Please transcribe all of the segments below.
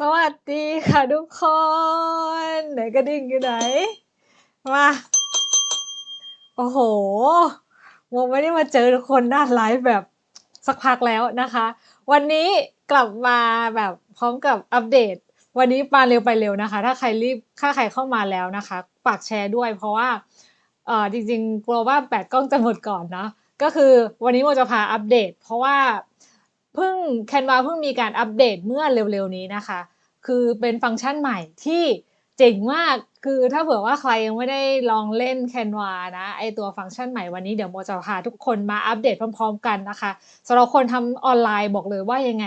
สวัสดีค่ะทุกคน ไหนกระดิ่งอยู่ไหน มา โอ้โหโมไม่ได้มาเจอทุกคนด้านไลฟ์แบบสักพักแล้วนะคะ วันนี้กลับมาแบบพร้อมกับอัปเดต วันนี้มาเร็วไปเร็วนะคะ ถ้าใครรีบถ้าใครเข้ามาแล้วนะคะฝากแชร์ด้วย เพราะว่าเออจริงๆกลัวว่าแบตกล้องจะหมดก่อนนะก็คือวันนี้โมจะพาอัปเดต เพราะว่า เพิ่งแคนวาเพิ่งมีการอัปเดตเมื่อเร็วๆนี้นะคะ คือเป็นฟังก์ชันใหม่ที่เจ๋งมาก คือถ้าเผื่อว่าใครยังไม่ได้ลองเล่น Canva นะ ไอตัวฟังก์ชันใหม่วันนี้เดี๋ยวโมจะพาทุกคนมาอัปเดตพร้อม ๆ กันนะคะสำหรับคนทำออนไลน์บอกเลยว่ายังไง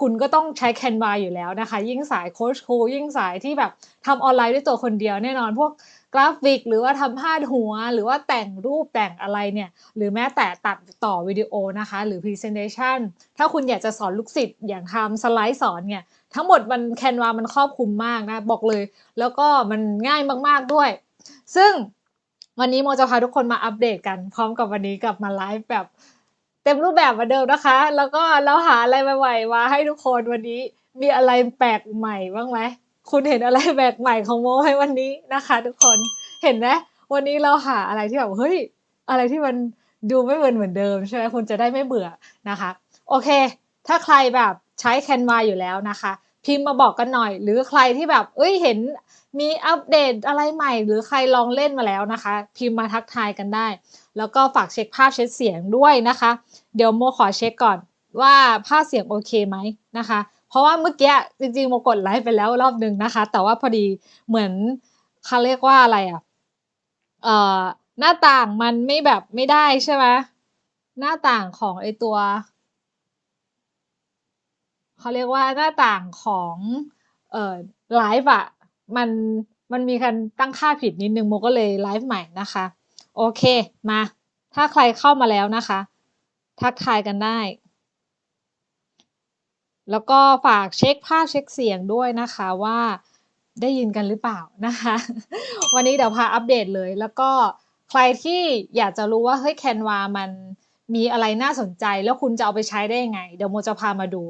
คุณก็ต้องใช้ Canva อยู่แล้วนะคะ ยิ่งสายโค้ชครูยิ่งสายที่แบบทำออนไลน์ด้วยตัวคนเดียวแน่นอนพวก กราฟิก หรือว่าทำพาดหัว หรือว่าแต่งรูปแต่งอะไรเนี่ย หรือแม้แต่ตัดต่อวิดีโอนะคะ หรือ Presentation ถ้าคุณอยากจะสอนลูกศิษย์อย่างทำสไลด์สอนเนี่ย ทั้งหมดมันแคนวามันครอบคลุมมากนะ บอกเลย แล้วก็มันง่ายมากๆด้วย ซึ่งวันนี้โมจะพาทุกคนมาอัปเดตกัน พร้อมกับวันนี้กลับมาไลฟ์แบบเต็มรูปแบบเหมือนเดิมนะคะ แล้วก็เราหาอะไรใหม่ๆมาให้ทุกคนวันนี้มีอะไรแปลกใหม่บ้างไหม คุณเห็นอะไรแปลกใหม่ของโมไหมวันนี้นะคะ ทุกคนเห็นไหมวันนี้เราหาอะไรที่แบบเฮ้ยอะไรที่มันดูไม่เหมือนเหมือนเดิมใช่ไหมคุณจะได้ไม่เบื่อนะคะ โอเค ถ้าใครแบบใช้ Canva อยู่แล้วนะคะ พิมพ์มาบอกกันหน่อย หรือใครที่แบบ เอ้ยเห็นมีอัปเดตอะไรใหม่ หรือใครลองเล่นมาแล้วนะคะ พิมพ์มาทักทายกันได้ แล้วก็ฝากเช็คภาพเช็คเสียงด้วยนะคะ เดี๋ยวโมขอเช็คก่อนว่าภาพเสียงโอเคไหมนะคะ เพราะว่าเมื่อกี้จริงๆโมกดไลฟ์ไปแล้วรอบนึงนะคะ แต่ว่าพอดีเหมือนเขาเรียกว่าอะไรอะเอ่อหน้าต่างมันไม่แบบไม่ได้ใช่ไหมหน้าต่างของไอตัวเขาเรียกว่าหน้าต่างของเอ่อไลฟ์อะมันมันมีการตั้งค่าผิดนิดนึงโมก็เลยไลฟ์ใหม่นะคะ โอเคมา ถ้าใครเข้ามาแล้วนะคะ ทักทายกันได้ แล้วก็ฝากเช็คภาพเช็คเสียงด้วยนะคะว่าได้ยินกันหรือเปล่านะคะ วันนี้เดี๋ยวพาอัปเดตเลย แล้วก็ใครที่อยากจะรู้ว่าเฮ้ยแคนวามันมีอะไรน่าสนใจ แล้วคุณจะเอาไปใช้ได้ยังไง เดี๋ยวโมจะพามาดู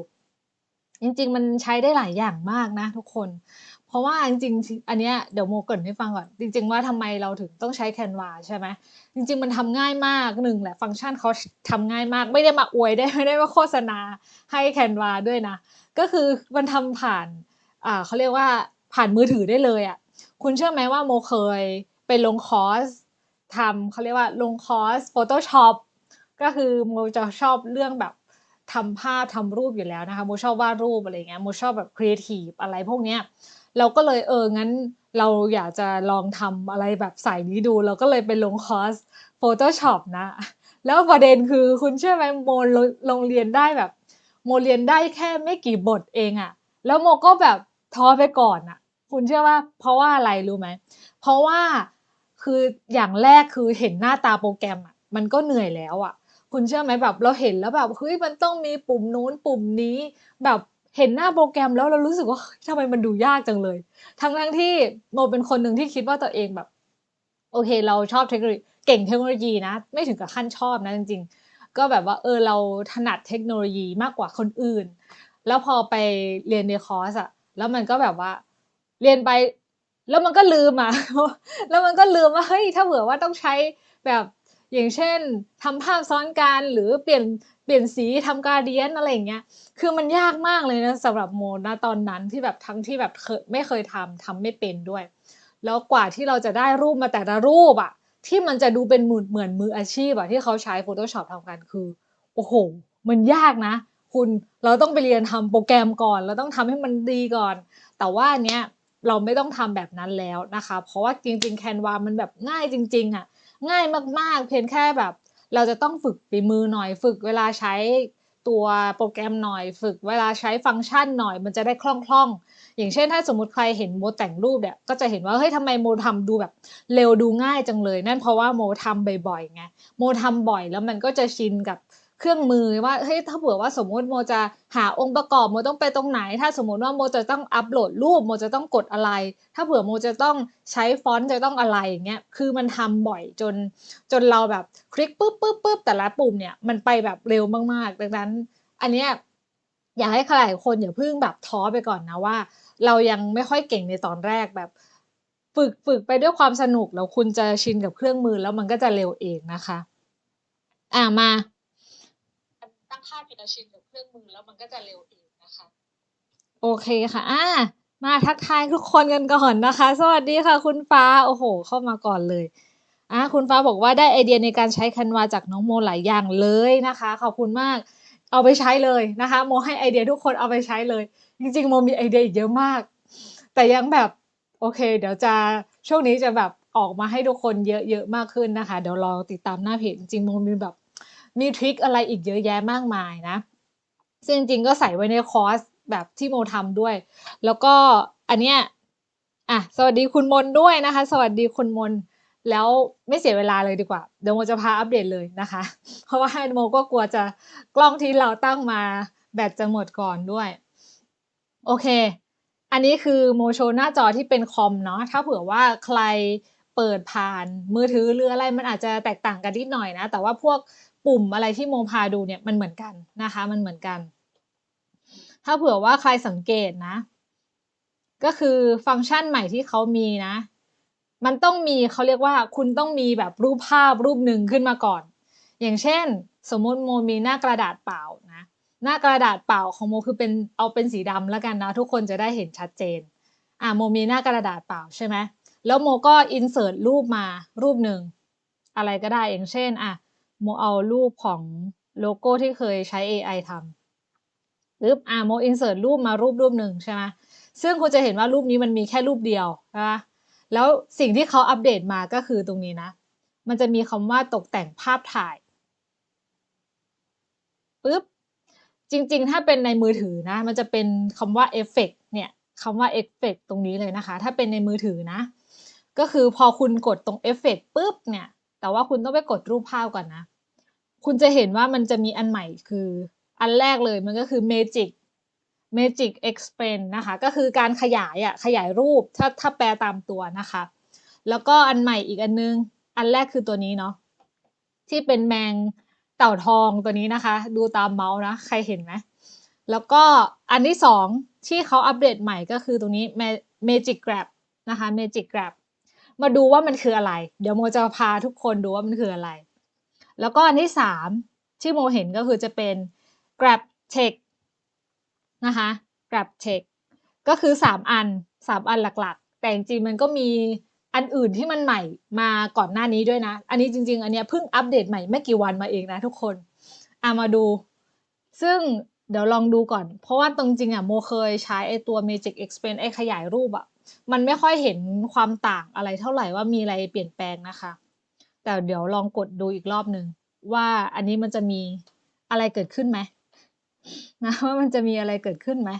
จริงๆ มันใช้ได้หลายอย่างมากนะทุกคน เพราะว่าจริงๆอันเนี้ยเดี๋ยวโมเกรินให้ฟังก่อน จริง ๆ ว่าทำไมเราถึงต้องใช้ Canva ใช่ไหมจริง ๆ มันทำง่ายมากหนึ่งแหละฟังก์ชันเขาทำง่ายมาก ไม่ได้มาอวยได้ไม่ได้มาโฆษณาให้ Canva ด้วยนะ ก็คือมันทำผ่านอ่าเขาเรียกว่าผ่านมือถือได้เลยอะ่ะคุณเชื่อไหมว่าโมเคยไปลงคอร์สทำเขาเรียกว่าลงคอร์ส Photoshop ก็คือโมจะชอบเรื่องแบบทำภาพทำรูปอยู่แล้วนะคะโมชอบวาดรูปอะไรเงี้ยโมชอบแบบครีเอทีฟอะไรพวกเนี้ย เราก็เลยเอองั้นเราอยากจะลองทำอะไรแบบใส่นี้ดู เราก็เลยไปลงคอร์ส Photoshop นะ แล้วประเด็นคือคุณเชื่อไหมโมลงเรียนได้แบบ โมเรียนได้แค่ไม่กี่บทเองอะแล้วโมก็แบบท้อไปก่อนอะคุณเชื่อว่าเพราะว่าอะไรรู้ไหม เพราะว่าคืออย่างแรกคือเห็นหน้าตาโปรแกรมอะมันก็เหนื่อยแล้วอะคุณเชื่อไหมแบบเราเห็นแล้วแบบเฮ้ยมันต้องมีปุ่มนู้นปุ่มนี้แบบ เห็นหน้าโปรแกรมแล้วเรารู้สึกว่าทำไมมันดูยากจังเลย ทั้งทั้งที่โมเป็นคนหนึ่งที่คิดว่าตัวเองแบบ โอเค เราชอบเทคโนโลยีเก่งเทคโนโลยีนะ ไม่ถึงกับขั้นชอบนะจริง ๆ ก็แบบว่าเออเราถนัดเทคโนโลยีมากกว่าคนอื่น แล้วพอไปเรียนในคอร์สอะแล้วมันก็แบบว่าเรียนไป แล้วมันก็ลืมอะแล้วมันก็ลืมว่าเฮ้ยถ้าเผื่อว่าต้องใช้แบบอย่างเช่นทำภาพซ้อนกันหรือเปลี่ยน เปลี่ยนสีทำการเดียนอะไรอย่างเงี้ย คือมันยากมากเลยนะสำหรับโมนะตอนนั้นที่แบบทั้งที่แบบเคยไม่เคยทำทำไม่เป็นด้วย แล้วกว่าที่เราจะได้รูปมาแต่ละรูปอะที่มันจะดูเป็นหมือนเหมือนมืออาชีพอะที่เขาใช้ Photoshop ทำกันคือ โอ้โห มันยากนะ คุณเราต้องไปเรียนทำโปรแกรมก่อน เราต้องทำให้มันดีก่อน แต่ว่าเนี้ยเราไม่ต้องทำแบบนั้นแล้วนะคะ เพราะว่าจริงๆ Canva มันแบบง่ายจริง ๆอะง่ายมากๆ เพียงแค่แบบ เราจะต้องฝึกฝีมือหน่อยฝึกเวลาใช้ตัวโปรแกรมหน่อยฝึกเวลาใช้ฟังก์ชันหน่อยมันจะได้คล่องๆ อย่างเช่นถ้าสมมติใครเห็นโมแต่งรูปเนี่ยก็จะเห็นว่าเฮ้ยทำไมโมทำดูแบบเร็วดูง่ายจังเลย นั่นเพราะว่าโมทำบ่อยๆไงโมทำบ่อยแล้วมันก็จะชินกับ เครื่องมือว่าเฮ้ยถ้าเผื่อว่าสมมติโมจะหาองค์ประกอบโมต้องไปตรงไหน ถ้าสมมติว่าโมจะต้องอัปโหลดรูปโมจะต้องกดอะไร ถ้าเผื่อโมจะต้องใช้ฟอนต์จะต้องอะไรอย่างเงี้ยคือมันทำบ่อยจน จนเราแบบคลิกปุ๊บปุ๊บปุ๊บแต่ละปุ่มเนี่ยมันไปแบบเร็วมากๆ ดังนั้น อันเนี้ยอยากให้ใครหลายคนอย่าเพิ่งแบบท้อไปก่อนนะว่า เรายังไม่ค่อยเก่งในตอนแรกแบบ ฝึกฝึกไปด้วยความสนุกแล้วคุณจะชินกับเครื่องมือแล้วมันก็จะเร็วเองนะคะ อ่ามา ตั้งค่าผิดชินกับเครื่องมือแล้วมันก็จะเร็วเองนะคะ โอเคค่ะ อ่า มาทักทายทุกคนกันก่อนนะคะ สวัสดีค่ะ คุณฟ้า โอ้โห เข้ามาก่อนเลย อ่าคุณฟ้าบอกว่าได้ไอเดียในการใช้คันวาจากน้องโมหลายอย่างเลยนะคะ ขอบคุณมาก เอาไปใช้เลยนะคะ โมให้ไอเดียทุกคนเอาไปใช้เลย จริงๆ โมมีไอเดียอีกเยอะมาก แต่ยังแบบโอเค เดี๋ยวจะช่วงนี้จะแบบออกมาให้ทุกคนเยอะๆมากขึ้นนะคะ เดี๋ยวรอติดตามหน้าเพจจริงๆโมมีแบบ มีทริคอะไรอีกเยอะแยะมากมายนะ ซึ่งจริงก็ใส่ไว้ในคอร์สแบบที่โมทำด้วย แล้วก็อันเนี้ยอะสวัสดีคุณมนด้วยนะคะ สวัสดีคุณมนแล้วไม่เสียเวลาเลยดีกว่า เดี๋ยวโมจะพาอัปเดตเลยนะคะ เพราะว่าโมก็กลัวจะกล้องที่เราตั้งมาแบตจะหมดก่อนด้วย โอเค อันนี้คือโมโชว์หน้าจอที่เป็นคอมเนาะถ้าเผื่อว่าใครเปิดผ่านมือถือหรืออะไรมันอาจจะแตกต่างกันนิดหน่อยนะ แต่ว่าพวก ปุ่มอะไรที่โมพาดูเนี่ยมันเหมือนกันนะคะ มันเหมือนกัน ถ้าเผื่อว่าใครสังเกตนะ ก็คือฟังก์ชันใหม่ที่เขามีนะ มันต้องมีเขาเรียกว่าคุณต้องมีแบบรูปภาพรูปหนึ่งขึ้นมาก่อน อย่างเช่น สมมติโมมีหน้ากระดาษเปล่านะ หน้ากระดาษเปล่าของโมคือเป็นเอาเป็นสีดำแล้วกันนะ ทุกคนจะได้เห็นชัดเจนอ่าโมมีหน้ากระดาษเปล่าใช่ไหมแล้วโมก็อินเสิร์ตรูปมารูปหนึ่งอะไรก็ได้อย่างเช่นอะ โมเอารูปของโลโก้ที่เคยใช้ AI ทำหรืออะโมอินเสิร์ตรูปมารูปรูปหนึ่งใช่ไหมซึ่งคุณจะเห็นว่ารูปนี้มันมีแค่รูปเดียวนะแล้วสิ่งที่เขาอัปเดตมาก็คือตรงนี้นะ มันจะมีคำว่าตกแต่งภาพถ่ายปึ๊บจริง ๆ ถ้าเป็นในมือถือนะ มันจะเป็นคำว่าเอฟเฟกเนี่ยคำว่าเอฟเฟกตรงนี้เลยนะคะ ถ้าเป็นในมือถือนะ ก็คือพอคุณกดตรงเอฟเฟกปุ๊บเนี่ย แต่ว่าคุณต้องไปกดรูปภาพก่อนนะ คุณจะเห็นว่ามันจะมีอันใหม่คืออันแรกเลยมันก็คือ Magic Magic Expand นะคะ ก็คือการขยายอะขยายรูปถ้าถ้าแปลตามตัวนะคะ แล้วก็อันใหม่อีกอันนึง อันแรกคือตัวนี้เนาะที่เป็นแมงเต่าทองตัวนี้นะคะ ดูตามเมาส์นะ ใครเห็นไหมแล้วก็อันที่สองที่เขาอัปเดตใหม่ก็คือตรงนี้ Magic Grab นะคะ Magic Grab มาดูว่ามันคืออะไร เดี๋ยวโมจะพาทุกคนดูว่ามันคืออะไร แล้วก็อันที่สามที่โมเห็นก็คือจะเป็น Grab Text นะคะ Grab Text ก็คือสามอันสามอันหลักๆ แต่จริงๆมันก็มีอันอื่นที่มันใหม่มาก่อนหน้านี้ด้วยนะ อันนี้จริง ๆ อันเนี้ยเพิ่งอัปเดตใหม่ไม่กี่วันมาเองนะทุกคนอามาดู ซึ่งเดี๋ยวลองดูก่อน เพราะว่าตรงจริงอะโมเคยใช้ไอตัว Magic Expand ไอขยายรูปอะมันไม่ค่อยเห็นความต่างอะไรเท่าไหร่ว่ามีอะไรเปลี่ยนแปลงนะคะ แต่เดี๋ยวลองกดดูอีกรอบหนึ่งว่าอันนี้มันจะมีอะไรเกิดขึ้นไหมนะว่ามันจะมีอะไรเกิดขึ้นไหม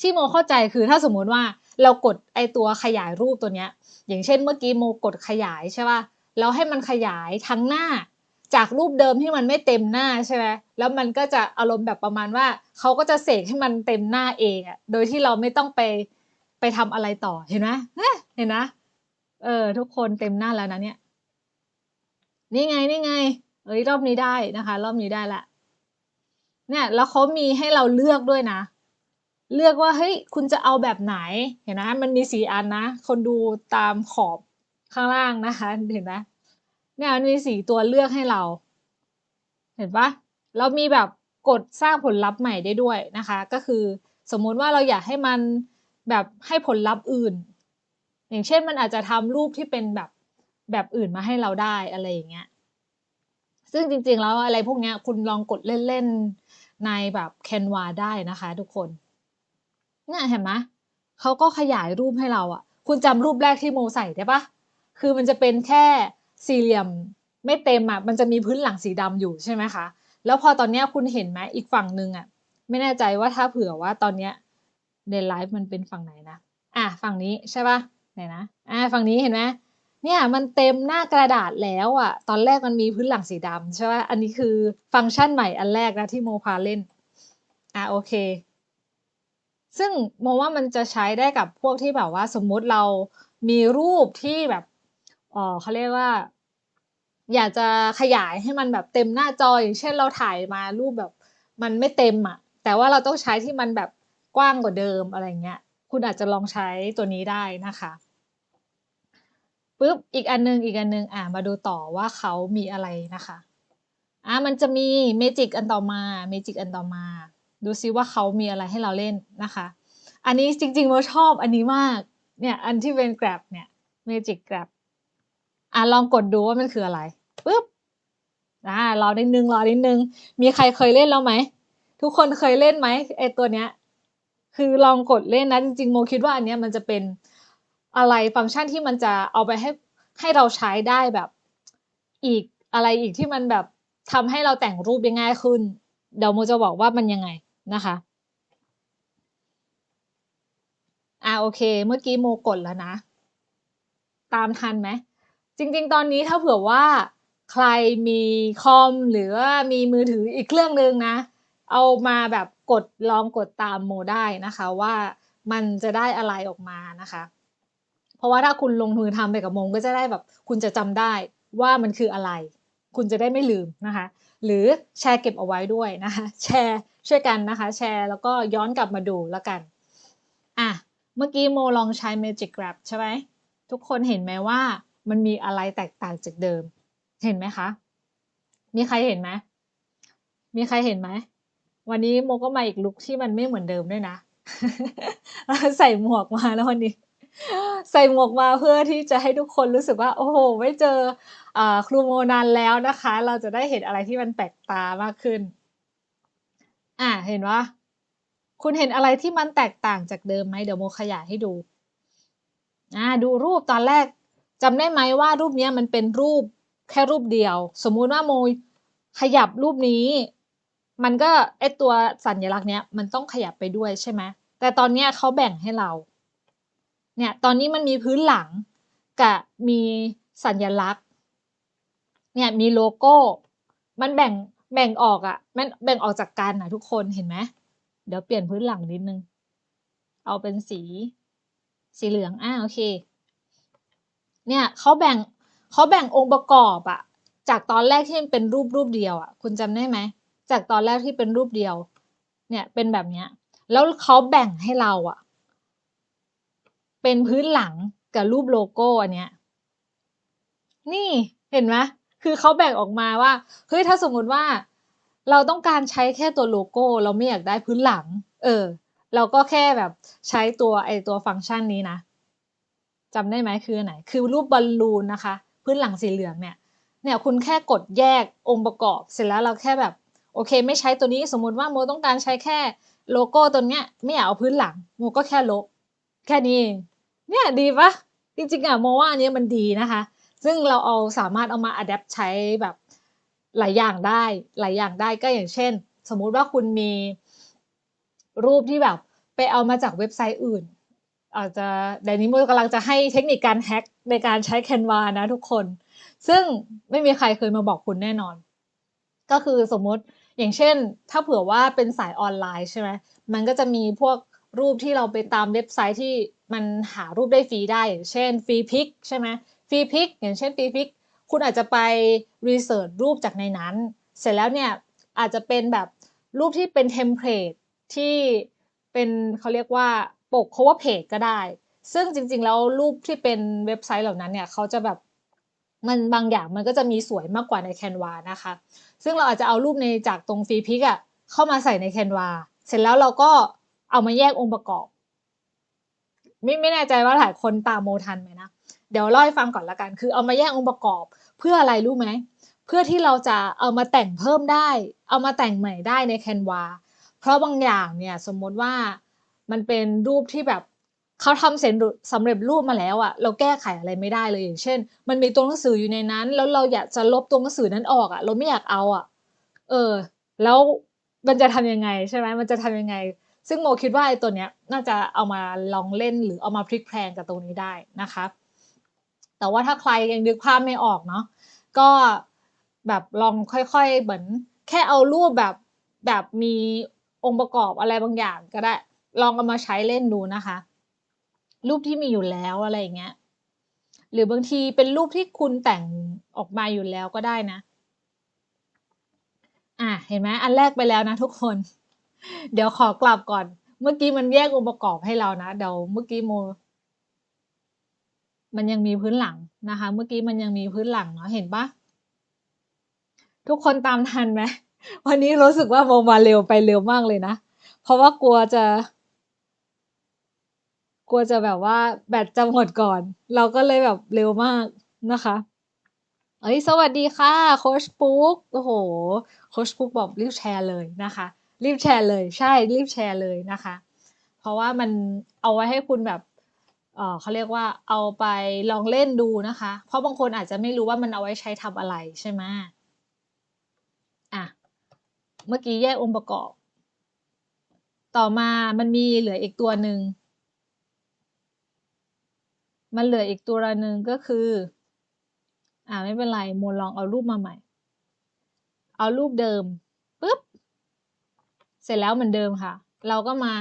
ที่โมเข้าใจคือถ้าสมมุติว่าเรากดไอตัวขยายรูปตัวเนี้ย อย่างเช่นเมื่อกี้โมกดขยายใช่ป่ะแล้วให้มันขยายทั้งหน้า จากรูปเดิมที่มันไม่เต็มหน้าใช่ไหมแล้วมันก็จะอารมณ์แบบประมาณว่าเขาก็จะเสกให้มันเต็มหน้าเองอะโดยที่เราไม่ต้องไปไปทำอะไรต่อเห็นไหมเห็นนะ เออ ทุกคนเต็มหน้าแล้วนะเนี่ย นี่ไงนี่ไง เอ้ยรอบนี้ได้นะคะ รอบนี้ได้ละ เนี่ย แล้วเขามีให้เราเลือกด้วยนะ เลือกว่าเฮ้ยคุณจะเอาแบบไหน เห็นนะมันมีสี่อันนะ คนดูตามขอบข้างล่างนะคะ เห็นไหมเนี่ยมันมีสี่ตัวเลือกให้เรา เห็นปะเรามีแบบกดสร้างผลลัพธ์ใหม่ได้ด้วยนะคะ ก็คือสมมุติว่าเราอยากให้มันแบบให้ผลลัพธ์อื่น อย่างเช่นมันอาจจะทำรูปที่เป็นแบบแบบอื่นมาให้เราได้อะไรอย่างเงี้ย ซึ่งจริงๆแล้วอะไรพวกเนี้ย คุณลองกดเล่นๆในแบบแคนวาได้นะคะ ทุกคนเนี่ยเห็นไหมเขาก็ขยายรูปให้เราอะ่ะคุณจำรูปแรกที่โมใส่ได้ปะคือมันจะเป็นแค่สี่เหลี่ยมไม่เต็มอะ่ะมันจะมีพื้นหลังสีดำอยู่ใช่ไหมคะแล้วพอตอนเนี้ยคุณเห็นไหมอีกฝั่งหนึ่งอะ่ะไม่แน่ใจว่าถ้าเผื่อว่าตอนเนี้ยในไลฟ์มันเป็นฝั่งไหนนะอะฝั่งนี้ใช่ปะ ไหนนะอะฝั่งนี้เห็นไหมเนี่ยมันเต็มหน้ากระดาษแล้วอะ่ะ ตอนแรกมันมีพื้นหลังสีดำใช่ปะอันนี้คือฟังก์ชันใหม่อันแรกนะที่โมพาเล่น อะโอเค ซึ่งโมว่ามันจะใช้ได้กับพวกที่แบบว่าสมมุติเรามีรูปที่แบบเออเขาเรียกว่า อยากจะขยายให้มันแบบเต็มหน้าจออย่างเช่นเราถ่ายมารูปแบบ มันไม่เต็มอะ แต่ว่าเราต้องใช้ที่มันแบบกว้างกว่าเดิมอะไรเงี้ย คุณอาจจะลองใช้ตัวนี้ได้นะคะปุ๊บอีกอันนึงอีกอันนึงอ่ามาดูต่อว่าเขามีอะไรนะคะอ่ามันจะมีเมจิกอันต่อมาเมจิกอันต่อมา ดูซิว่าเขามีอะไรให้เราเล่นนะคะ อันนี้จริงๆเราชอบอันนี้มากเนี่ยอันที่เป็น grab เนี่ย magic grab อะลองกดดูว่ามันคืออะไรปุ๊บอ่ารอนิดนึงรอนิดนึง มีใครเคยเล่นแล้วไหมทุกคนเคยเล่นไหมไอตัวเนี้ย คือลองกดเล่นนะจริงๆโมคิดว่าอันเนี้ยมันจะเป็นอะไรฟังก์ชันที่มันจะเอาไปให้ให้เราใช้ได้แบบอีกอะไรอีกที่มันแบบทำให้เราแต่งรูปได้ง่ายขึ้น เดี๋ยวโมจะบอกว่ามันยังไงนะคะอ่าโอเค เมื่อกี้โมกดแล้วนะ ตามทันไหมจริง ๆ ตอนนี้ถ้าเผื่อว่าใครมีคอมหรือว่ามีมือถืออีกเครื่องหนึ่งนะ เอามาแบบ กดลองกดตามโมได้นะคะว่ามันจะได้อะไรออกมานะคะ เพราะว่าถ้าคุณลงมือทำไปกับโมก็จะได้แบบคุณจะจำได้ว่ามันคืออะไร คุณจะได้ไม่ลืมนะคะ หรือแชร์เก็บเอาไว้ด้วยนะคะ แชร์ช่วยกันนะคะ แชร์แล้วก็ย้อนกลับมาดูแล้วกันอะเมื่อกี้โมลองใช้ Magic Grab ใช่ไหมทุกคนเห็นไหมว่ามันมีอะไรแตกต่างจากเดิม เห็นไหมคะ มีใครเห็นไหมมีใครเห็นไหม วันนี้โมก็มาอีกลุคที่มันไม่เหมือนเดิมด้วยนะ ใส่หมวกมาแล้ววันนี้ ใส่หมวกมาเพื่อที่จะให้ทุกคนรู้สึกว่า โอ้โหไม่เจออครูโมนานแล้วนะคะ เราจะได้เห็นอะไรที่มันแปลกตามากขึ้น อะเห็นว่าคุณเห็นอะไรที่มันแตกต่างจากเดิมไหมเดี๋ยวโมขยายให้ดูอ่าดูรูปตอนแรกจำได้ไหมว่ารูปนี้มันเป็นรูปแค่รูปเดียว สมมุติว่าโมขยับรูปนี้ มันก็ไอตัวสัญลักษณ์เนี้ยมันต้องขยับไปด้วยใช่ไหมแต่ตอนเนี้ยเขาแบ่งให้เรา เนี่ยตอนนี้มันมีพื้นหลังกับมีสัญลักษณ์ เนี่ยมีโลโก้ มันแบ่งแบ่งออกอะ่ะมันแบ่งออกจากกันนะทุกคนเห็นไหมเดี๋ยวเปลี่ยนพื้นหลังนิดนึง เอาเป็นสี สีเหลืองอ่าโอเค เนี่ยเขาแบ่งเขาแบ่งองค์ประกอบอะจากตอนแรกที่มันเป็นรูปรูปเดียวอะคุณจำได้ไหม จากตอนแรกที่เป็นรูปเดียว เนี่ยเป็นแบบเนี้ย แล้วเขาแบ่งให้เราอะเป็นพื้นหลังกับรูปโลโก้อันเนี้ย นี่เห็นไหมคือเขาแบ่งออกมาว่าเฮ้ยถ้าสมมุติว่า เราต้องการใช้แค่ตัวโลโก้ เราไม่อยากได้พื้นหลัง เออ เราก็แค่แบบใช้ตัวไอตัวฟังก์ชันนี้นะจำได้ไหมคือไหน คือรูปบอลลูนนะคะ พื้นหลังสีเหลืองเนี่ย เนี่ยคุณแค่กดแยกองค์ประกอบ เสร็จแล้วเราแค่แบบ โอเค ไม่ใช้ตัวนี้สมมติว่าโมต้องการใช้แค่โลโก้ตัวเนี้ย ไม่อยากเอาพื้นหลังโมก็แค่ลบแค่นี้ เนี่ยดีปะจริงๆอะโมว่าอันนี้มันดีนะคะ ซึ่งเราเอาสามารถเอามาอัดแอปใช้แบบหลายอย่างได้หลายอย่างได้ก็อย่างเช่น สมมุติว่าคุณมีรูปที่แบบไปเอามาจากเว็บไซต์อื่น อาจจะเดี๋ยวนี้โมกำลังจะให้เทคนิคการแฮ็กในการใช้ Canva นะทุกคน ซึ่งไม่มีใครเคยมาบอกคุณแน่นอน ก็คือสมมติ อย่างเช่น ถ้าเผื่อว่าเป็นสายออนไลน์ใช่ไหมมันก็จะมีพวกรูปที่เราไปตามเว็บไซต์ที่มันหารูปได้ฟรีได้อย่างเช่นฟรีพิกใช่ไหมฟรีพิกอย่างเช่นฟรีพิกคุณอาจจะไปรีเสิร์ชรูปจากในนั้น เสร็จแล้วเนี่ยอาจจะเป็นแบบรูปที่เป็นเทมเพลตที่เป็นเขาเรียกว่าปก cover page ก็ได้ ซึ่งจริงๆ แล้วรูปที่เป็นเว็บไซต์เหล่านั้นเนี่ยเขาจะแบบ มันบางอย่างมันก็จะมีสวยมากกว่าใน Canva นะคะ ซึ่งเราอาจจะเอารูปในจากตรงฟรีพิกอะเข้ามาใส่ใน Canva เสร็จแล้วเราก็เอามาแยกองค์ประกอบ ไม่ไม่แน่ใจว่าหลายคนตามโมทันไหมนะ เดี๋ยวเล่าให้ฟังก่อนละกัน คือเอามาแยกองค์ประกอบ เพื่ออะไรรู้ไหม เพื่อที่เราจะเอามาแต่งเพิ่มได้ เอามาแต่งใหม่ได้ใน Canva เพราะบางอย่างเนี่ยสมมติว่ามันเป็นรูปที่แบบ เขาทำเสร็จสำเร็จรูปมาแล้วอะเราแก้ไขอะไรไม่ได้เลยอย่างเช่น มันมีตัวหนังสืออยู่ในนั้น แล้วเราอยากจะลบตัวหนังสือนั้นออกอะเราไม่อยากเอาอะเออ แล้วมันจะทำยังไงใช่ไหมมันจะทำยังไง ซึ่งโมคิดว่าไอ้ตัวเนี้ยน่าจะเอามาลองเล่นหรือเอามาพลิกแพลงกับตรงนี้ได้นะคะ แต่ว่าถ้าใครยังนึกภาพไม่ออกเนาะก็แบบลองค่อยๆเหมือนแค่เอารูปแบบแบบมีองค์ประกอบอะไรบางอย่างก็ได้ ลองเอามาใช้เล่นดูนะคะ รูปที่มีอยู่แล้วอะไรอย่างเงี้ย หรือบางทีเป็นรูปที่คุณแต่งออกมาอยู่แล้วก็ได้นะ อะเห็นไหมอันแรกไปแล้วนะทุกคน เดี๋ยวขอกลับก่อน เมื่อกี้มันแยกองค์ประกอบให้เรานะเดี๋ยวเมื่อกี้โมมันยังมีพื้นหลังนะคะ เมื่อกี้มันยังมีพื้นหลังเนาะเห็นปะทุกคนตามทันไหมวันนี้รู้สึกว่าโมมาเร็วไปเร็วมากเลยนะ เพราะว่ากลัวจะ กลัวจะแบบว่าแบตจะหมดก่อน เราก็เลยแบบเร็วมากนะคะเอ้ยสวัสดีค่ะโคชปุ๊กโอ้โหโคชปุ๊กบอกรีบแชร์เลยนะคะ รีบแชร์เลยใช่รีบแชร์เลยนะคะ เพราะว่ามันเอาไว้ให้คุณแบบเออเขาเรียกว่าเอาไปลองเล่นดูนะคะ เพราะบางคนอาจจะไม่รู้ว่ามันเอาไว้ใช้ทำอะไรใช่ไหมอะเมื่อกี้แยกองค์ประกอบ ต่อมามันมีเหลืออีกตัวหนึ่ง มันเหลืออีกตัวหนึ่งก็คือ อ่าไม่เป็นไรโมลองเอารูปมาใหม่ เอารูปเดิมปุ๊บ เสร็จแล้วเหมือนเดิมค่ะ เราก็มา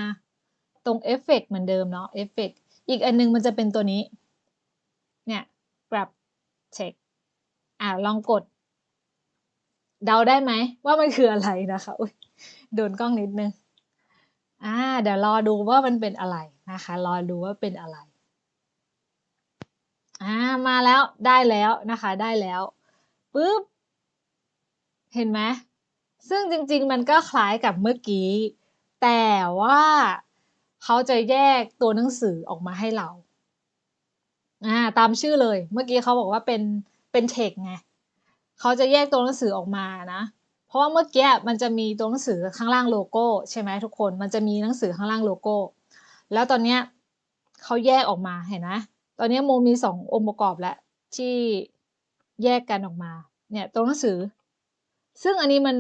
ตรงเอฟเฟกเหมือนเดิมเนาะเอฟเฟกอีกอันนึงมันจะเป็นตัวนี้ เนี่ย grab check อ่าลองกด เดาได้ไหม ว่ามันคืออะไรนะคะโดนกล้องนิดนึงอ่าเดี๋ยวรอดูว่ามันเป็นอะไรนะคะ รอดูว่าเป็นอะไร อ่ามาแล้วได้แล้วนะคะ ได้แล้วปุ๊บเห็นไหมซึ่งจริง ๆ มันก็คล้ายกับเมื่อกี้ แต่ว่าเขาจะแยกตัวหนังสือออกมาให้เราอ่าตามชื่อเลย เมื่อกี้เขาบอกว่าเป็นเป็นเทคไงเขาจะแยกตัวหนังสือออกมานะ เพราะว่าเมื่อกี้มันจะมีตัวหนังสือข้างล่างโลโก้ใช่ไหมทุกคน มันจะมีหนังสือข้างล่างโลโก้ แล้วตอนเนี้ยเขาแยกออกมาเห็นไหม ตอนนี้โมมีสององค์ประกอบแล้วที่แยกกันออกมา เนี่ยตัวหนังสือ ซึ่งอันนี้มัน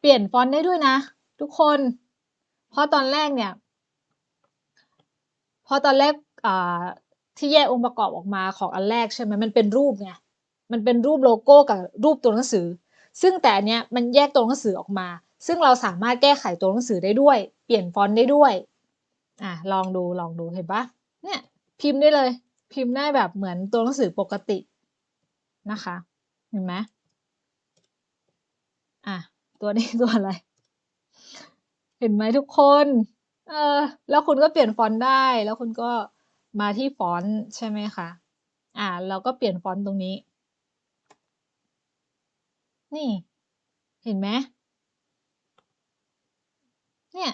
เปลี่ยนฟอนต์ได้ด้วยนะ ทุกคน เพราะตอนแรกเนี่ยเพราะตอนแรกที่แยกองค์ประกอบออกมาของอันแรกใช่ไหมมันเป็นรูปไงมันเป็นรูปโลโก้กับรูปตัวหนังสือ ซึ่งแต่อันเนี้ยมันแยกตัวหนังสือออกมา ซึ่งเราสามารถแก้ไขตัวหนังสือได้ด้วย เปลี่ยนฟอนต์ได้ด้วยอะลองดูลองดูเห็นปะ พิมพ์ได้เลย พิมพ์ได้แบบเหมือนตัวหนังสือปกตินะคะ เห็นไหมอะ ตัวนี้ตัวอะไร เห็นไหมทุกคน เออ แล้วคุณก็เปลี่ยนฟอนต์ได้ แล้วคุณก็มาที่ฟอนต์ใช่ไหมคะ อ่า เราก็เปลี่ยนฟอนต์ตรงนี้ นี่ เห็นไหมเนี่ย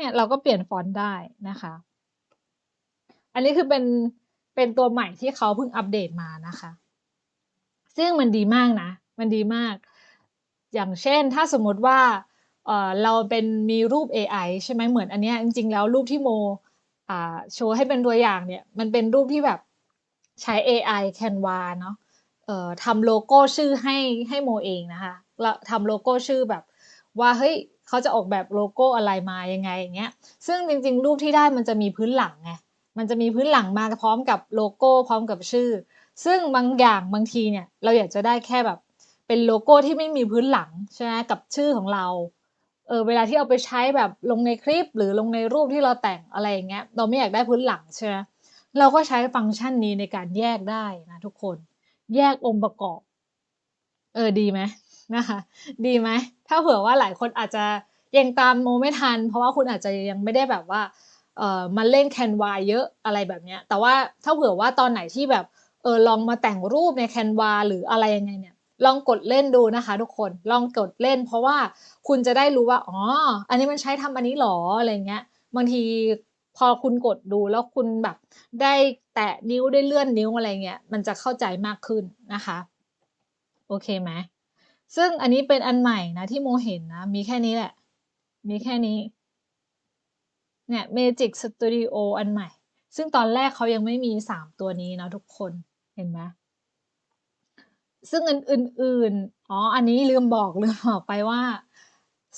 เนี่ยเราก็เปลี่ยนฟอนต์ได้นะคะ อันนี้คือเป็นเป็นตัวใหม่ที่เขาเพิ่งอัปเดตมานะคะ ซึ่งมันดีมากนะ มันดีมาก อย่างเช่นถ้าสมมติว่าเออเราเป็นมีรูป AI ใช่ไหมเหมือนอันเนี้ยจริงๆแล้วรูปที่โมอ่าโชว์ให้เป็นตัวอย่างเนี่ย มันเป็นรูปที่แบบใช้ AI Canva เนาะเอ่อทำโลโก้ชื่อให้ให้โมเองนะคะทำโลโก้ชื่อแบบ ว่าเฮ้ยเขาจะออกแบบโลโก้อะไรมายังไงอย่างเงี้ย ซึ่งจริงๆ รูปที่ได้มันจะมีพื้นหลังไงมันจะมีพื้นหลังมาพร้อมกับโลโก้พร้อมกับชื่อ ซึ่งบางอย่างบางทีเนี่ยเราอยากจะได้แค่แบบเป็นโลโก้ที่ไม่มีพื้นหลังใช่ไหมกับชื่อของเราเออเวลาที่เอาไปใช้แบบลงในคลิปหรือลงในรูปที่เราแต่งอะไรอย่างเงี้ยเราไม่อยากได้พื้นหลังใช่ไหมเราก็ใช้ฟังก์ชันนี้ในการแยกได้นะทุกคน แยกองค์ประกอบ เออดีไหม นะคะ ดีไหม ถ้าเผื่อว่าหลายคนอาจจะยังตามโมไม่ทัน เพราะว่าคุณอาจจะยังไม่ได้แบบว่าเออมาเล่นแคนวาเยอะอะไรแบบเนี้ย แต่ว่าถ้าเผื่อว่าตอนไหนที่แบบเออลองมาแต่งรูปในแคนวาหรืออะไรยังไงเนี่ยลองกดเล่นดูนะคะทุกคนลองกดเล่น เพราะว่าคุณจะได้รู้ว่าอ๋ออันนี้มันใช้ทำอันนี้หรออะไรเงี้ยบางทีพอคุณกดดูแล้วคุณแบบได้แตะนิ้วได้เลื่อนนิ้วอะไรเงี้ยมันจะเข้าใจมากขึ้นนะคะ โอเคไหม ซึ่งอันนี้เป็นอันใหม่นะที่โมเห็นนะ มีแค่นี้แหละ มีแค่นี้ เนี่ย Magic Studio อันใหม่ ซึ่งตอนแรกเขายังไม่มีสามตัวนี้นะทุกคนเห็นไหมซึ่งอันอื่นๆอ๋อ อันนี้ลืมบอกลืมบอกไปว่า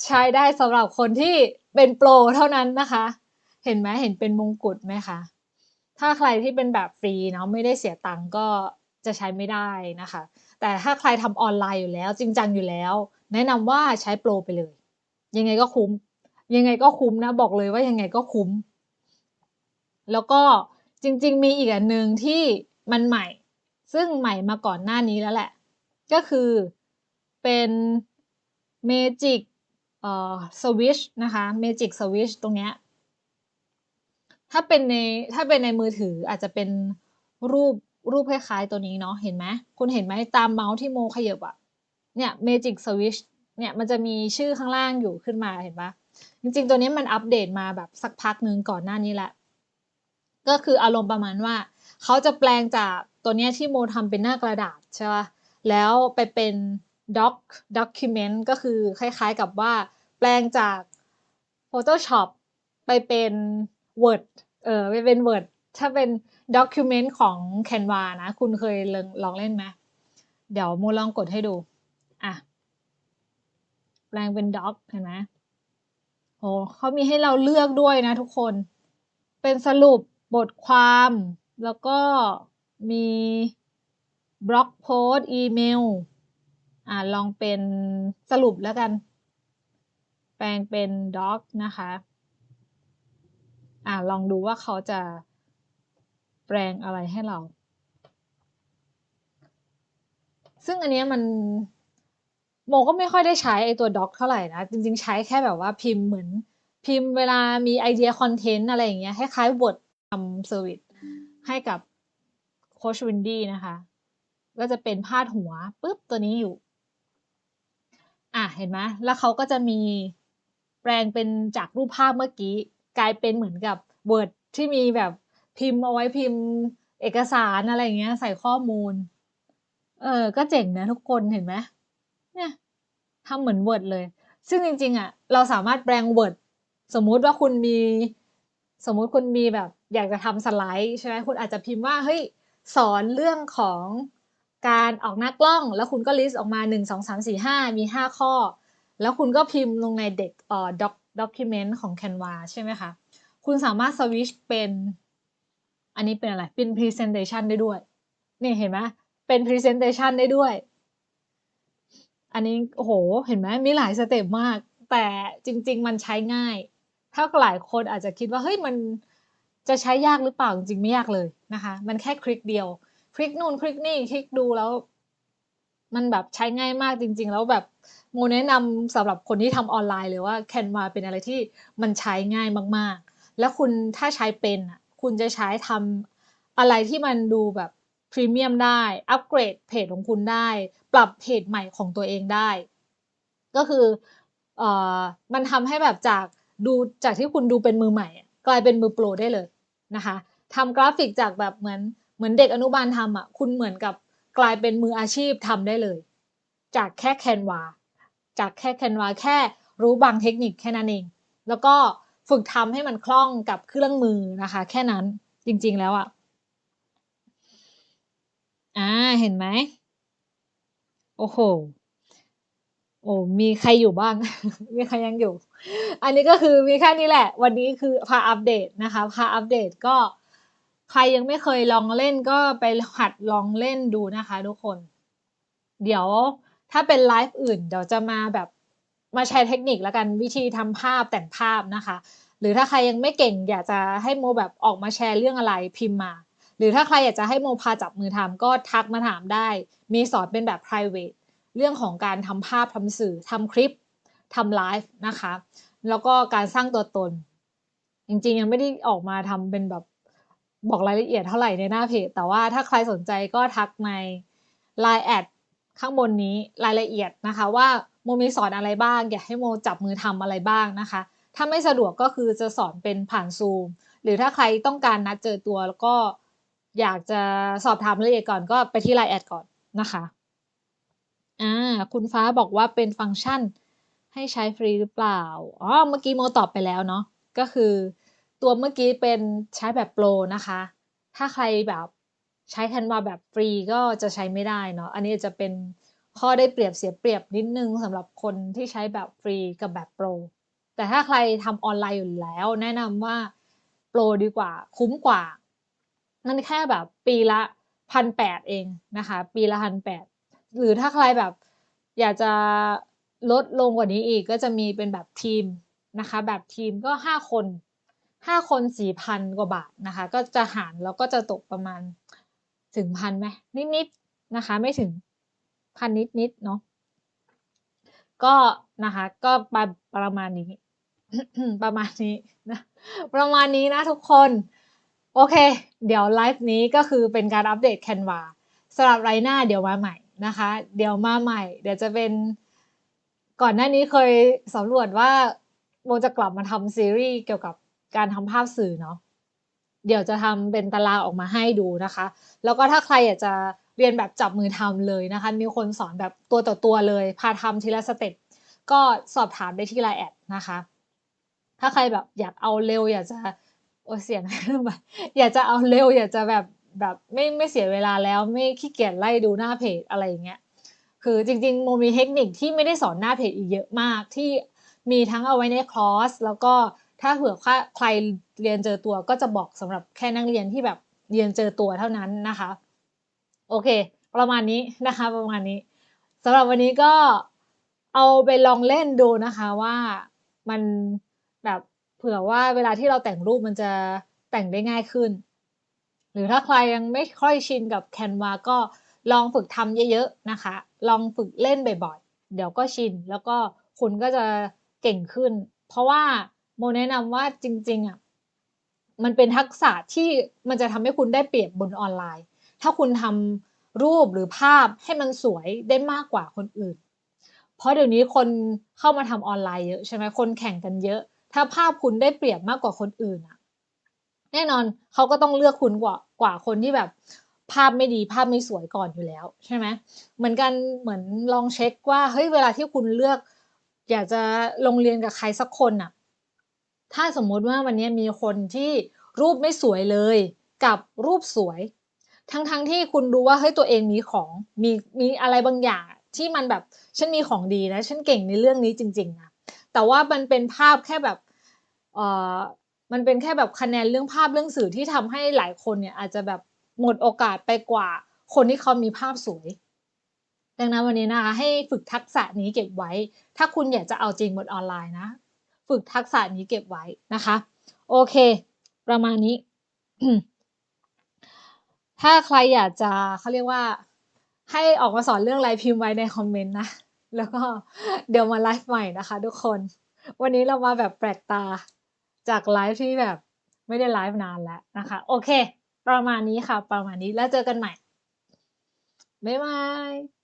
ใช้ได้สำหรับคนที่เป็นโปรเท่านั้นนะคะ เห็นไหมเห็นเป็นมงกุฎไหมคะ ถ้าใครที่เป็นแบบฟรีเนาะไม่ได้เสียตังค์ก็จะใช้ไม่ได้นะคะ แต่ถ้าใครทำออนไลน์อยู่แล้ว จริงจังอยู่แล้ว แนะนำว่าใช้โปรไปเลย ยังไงก็คุ้ม ยังไงก็คุ้มนะ บอกเลยว่ายังไงก็คุ้ม แล้วก็จริง ๆ มีอีกอันหนึ่งที่มันใหม่ ซึ่งใหม่มาก่อนหน้านี้แล้วแหละ ก็คือเป็น Magic เอ่อ Switch นะคะ Magic Switch ตรงเนี้ยถ้าเป็นในถ้าเป็นในมือถืออาจจะเป็นรูป รูปคล้ายๆตัวนี้เนาะเห็นไหมคุณเห็นไหมตามเมาส์ที่โมขยับอะเนี่ย Magic Switch เนี่ยมันจะมีชื่อข้างล่างอยู่ขึ้นมาเห็นปะจริงๆ ตัวนี้มันอัปเดตมาแบบสักพักหนึ่งก่อนหน้านี้แหละ ก็คืออารมณ์ประมาณว่า เขาจะแปลงจากตัวนี้ที่โมทำเป็นหน้ากระดาษใช่ปะแล้วไปเป็น doc document ก็คือคล้ายๆกับว่าแปลงจาก Photoshop ไปเป็น Word เออไปเป็น Word ถ้าเป็น document ของ Canva นะ คุณเคยลองลองเล่นไหมเดี๋ยวโมลองกดให้ดู อะ แปลงเป็น doc เห็นไหมโอ้เขามีให้เราเลือกด้วยนะทุกคน เป็นสรุปบทความ แล้วก็มีบล็อกโพสต์อีเมล อ่าลองเป็นสรุปแล้วกัน แปลงเป็นด็อกนะคะ อ่าลองดูว่าเขาจะ ปลงอะไรให้เรา ซึ่งอันนี้มันโมก็ไม่ค่อยได้ใช้ไอตัวด็อกเท่าไหร่นะ จริง ๆ ใช้แค่แบบว่าพิมพ์เหมือนพิมพ์เวลามีไอเดียคอนเทนต์อะไรอย่างเงี้ยคล้ายๆบททำเซอร์วิสให้กับโคชวินดี้นะคะ ก็จะเป็นพาดหัวปุ๊บตัวนี้อยู่ อะเห็นไหมแล้วเขาก็จะมีแปลงเป็นจากรูปภาพเมื่อกี้ กลายเป็นเหมือนกับ Word ที่มีแบบ พิมพ์เอาไว้พิมพ์เอกสารอะไรเงี้ย ใส่ข้อมูล เออ ก็เจ๋งนะทุกคนเห็นไหมเนี่ยทำเหมือน Word เลย ซึ่งจริง ๆอะ เราสามารถแปลง Word สมมุติว่าคุณมี สมมุติคุณมีแบบ อยากจะทำสไลด์ใช่ไหมคุณอาจจะพิมพ์ว่าเฮ้ยสอนเรื่องของการออกหน้ากล้อง แล้วคุณก็ลิสต์ออกมาหนึ่งสองสามสี่ห้ามีห้าข้อ แล้วคุณก็พิมพ์ลงในเด็กเอ่อด็อกด็อกิเมนต์ของ Canva ใช่ไหมคะ คุณสามารถสวิชเป็น อันนี้เป็นอะไร เป็น Presentation ได้ด้วย นี่เห็นไหมเป็น Presentation ได้ด้วย อันนี้โอ้โห เห็นไหมมีหลายสเต็ปมาก แต่จริง ๆ มันใช้ง่าย ถ้าหลายคนอาจจะคิดว่า เฮ้ย มันจะใช้ยากหรือเปล่า จริงๆไม่ยากเลยนะคะ มันแค่คลิกเดียว คลิกนู่นคลิกนี่ คลิกดูแล้ว มันแบบใช้ง่ายมากจริง ๆ แล้วแบบโมแนะนำสำหรับคนที่ทำออนไลน์เลยว่า Canva เป็นอะไรที่มันใช้ง่ายมากๆ แล้วคุณถ้าใช้เป็นอะ คุณจะใช้ทำอะไรที่มันดูแบบพรีเมียมได้ อัปเกรดเพจของคุณได้ ปรับเพจใหม่ของตัวเองได้ ก็คือเอ่อมันทำให้แบบจากดูจากที่คุณดูเป็นมือใหม่ กลายเป็นมือโปรได้เลยนะคะทำกราฟิกจากแบบเหมือนเหมือนเด็กอนุบาลทำอะคุณเหมือนกับกลายเป็นมืออาชีพทำได้เลย จากแค่แคนวาจากแค่แคนวาแค่รู้บางเทคนิคแค่นั้นเอง แล้วก็ ฝึกทำให้มันคล่องกับเครื่องมือนะคะ แค่นั้นจริง ๆแล้วอะอ่าเห็นไหมโอ้โหโอ้มีใครอยู่บ้าง มีใครยังอยู่ อันนี้ก็คือมีแค่นี้แหละ วันนี้คือพาอัปเดตนะคะพาอัปเดตก็ใครยังไม่เคยลองเล่นก็ไปหัดลองเล่นดูนะคะทุกคน เดี๋ยวถ้าเป็นไลฟ์อื่น เดี๋ยวจะมาแบบ มาแชร์เทคนิคแล้วกันวิธีทำภาพแต่งภาพนะคะ หรือถ้าใครยังไม่เก่งอยากจะให้โมแบบออกมาแชร์เรื่องอะไรพิมพ์มา หรือถ้าใครอยากจะให้โมพาจับมือทำก็ทักมาถามได้ มีสอนเป็นแบบ private เรื่องของการทำภาพทำสื่อทำคลิปทำไลฟ์นะคะ แล้วก็การสร้างตัวตน จริงๆ ยังไม่ได้ออกมาทำเป็นแบบบอกรายละเอียดเท่าไหร่ในหน้าเพจ แต่ว่าถ้าใครสนใจก็ทักใน Line แอดข้างบนนี้รายละเอียดนะคะว่า โมมีสอนอะไรบ้าง อยากให้โมจับมือทำอะไรบ้างนะคะ ถ้าไม่สะดวกก็คือจะสอนเป็นผ่านซูม หรือถ้าใครต้องการนัดเจอตัวแล้วก็อยากจะสอบถามรายละเอียดก่อนก็ไปที่ไลน์แอดก่อนนะคะอ่าคุณฟ้าบอกว่าเป็นฟังก์ชันให้ใช้ฟรีหรือเปล่า อ๋อ เมื่อกี้โมตอบไปแล้วเนาะ ก็คือตัวเมื่อกี้เป็นใช้แบบโปรนะคะ ถ้าใครแบบใช้แคนวาแบบฟรีก็จะใช้ไม่ได้เนาะ อันนี้จะเป็น ข้อได้เปรียบเสียเปรียบนิดนึงสำหรับคนที่ใช้แบบฟรีกับแบบโปร แต่ถ้าใครทำออนไลน์อยู่แล้ว แนะนำว่าโปรดีกว่า คุ้มกว่า นั่นแค่แบบปีละพันแปดเองนะคะ ปีละพันแปดหรือถ้าใครแบบอยากจะลดลงกว่านี้อีกก็จะมีเป็นแบบทีมนะคะ แบบทีมก็ห้าคนห้าคนสี่พันกว่าบาทนะคะ ก็จะหารแล้วก็จะตกประมาณถึงพันไหมนิดๆนะคะ ไม่ถึง พันนิดๆเนาะก็นะคะ ก็ประประมาณนี้ ประมาณนี้นะประมาณนี้นะทุกคน โอเค เดี๋ยวไลฟ์นี้ก็คือเป็นการอัปเดต Canva สำหรับไรหน้าเดี๋ยวมาใหม่นะคะ เดี๋ยวมาใหม่ เดี๋ยวจะเป็นก่อนหน้านี้เคยสำรวจว่าโมจะกลับมาทำซีรีส์เกี่ยวกับการทำภาพสื่อเนาะเดี๋ยวจะทำเป็นตารางออกมาให้ดูนะคะ แล้วก็ถ้าใครอยากจะ เรียนแบบจับมือทำเลยนะคะ มีคนสอนแบบตัวต่อตัวเลย พาทำทีละสเต็ปก็สอบถามได้ที่ไลน์แอดนะคะ ถ้าใครแบบอยากเอาเร็ว อยากจะโอ้เสียงแบบอยากจะเอาเร็ว อยากจะแบบแบบไม่ไม่เสียเวลาแล้วไม่ขี้เกียจไล่ดูหน้าเพจอะไรอย่างเงี้ยคือจริงๆโมมีเทคนิคที่ไม่ได้สอนหน้าเพจอีกเยอะมากที่มีทั้งเอาไว้ในคอร์สแล้วก็ถ้าเผื่อใครเรียนเจอตัวก็จะบอกสำหรับแค่นักเรียนที่แบบเรียนเจอตัวเท่านั้นนะคะ โอเค ประมาณนี้นะคะ ประมาณนี้สำหรับวันนี้ก็เอาไปลองเล่นดูนะคะว่ามันแบบเผื่อว่าเวลาที่เราแต่งรูปมันจะแต่งได้ง่ายขึ้น หรือถ้าใครยังไม่ค่อยชินกับ Canva ก็ลองฝึกทำเยอะๆนะคะ ลองฝึกเล่นบ่อยๆ เดี๋ยวก็ชิน แล้วก็คุณก็จะเก่งขึ้น เพราะว่าโมแนะนำว่าจริงๆอะมันเป็นทักษะที่มันจะทำให้คุณได้เปรียบบนออนไลน์ ถ้าคุณทำรูปหรือภาพให้มันสวยได้มากกว่าคนอื่น เพราะเดี๋ยวนี้คนเข้ามาทำออนไลน์เยอะใช่ไหมคนแข่งกันเยอะ ถ้าภาพคุณได้เปรียบมากกว่าคนอื่นอะแน่นอนเขาก็ต้องเลือกคุณกว่ากว่าคนที่แบบภาพไม่ดีภาพไม่สวยก่อนอยู่แล้วใช่ไหมเหมือนกันเหมือนลองเช็คว่าเฮ้ยเวลาที่คุณเลือก อยากจะลงเรียนกับใครสักคนอะถ้าสมมุติว่าวันนี้มีคนที่รูปไม่สวยเลย กับรูปสวย ทั้งๆทที่คุณรู้ว่าเฮ้ยตัวเองมีของมีมีอะไรบางอย่างที่มันแบบฉันมีของดีนะฉันเก่งในเรื่องนี้จริงๆนะแต่ว่ามันเป็นภาพแค่แบบเออมันเป็นแค่แบบคะแนนเรื่องภาพเรื่องสื่อที่ทำให้หลายคนเนี่ย อาจจะแบบหมดโอกาสไปกว่า คนที่เขามีภาพสวย ดังนั้นวันนี้นะคะให้ฝึกทักษะนี้เก็บไว้ ถ้าคุณอยากจะเอาจริงบนออนไลน์นะ ฝึกทักษะนี้เก็บไว้นะคะ โอเค ประมาณนี้ ถ้าใครอยากจะเขาเรียกว่า ให้ออกมาสอนเรื่องอะไรพิมพ์ไว้ในคอมเมนต์นะ แล้วก็เดี๋ยวมาไลฟ์ใหม่นะคะทุกคน วันนี้เรามาแบบแปลกตาจากไลฟ์ที่แบบไม่ได้ไลฟ์นานแล้วนะคะ โอเค ประมาณนี้ค่ะ ประมาณนี้แล้วเจอกันใหม่บ๊ายบาย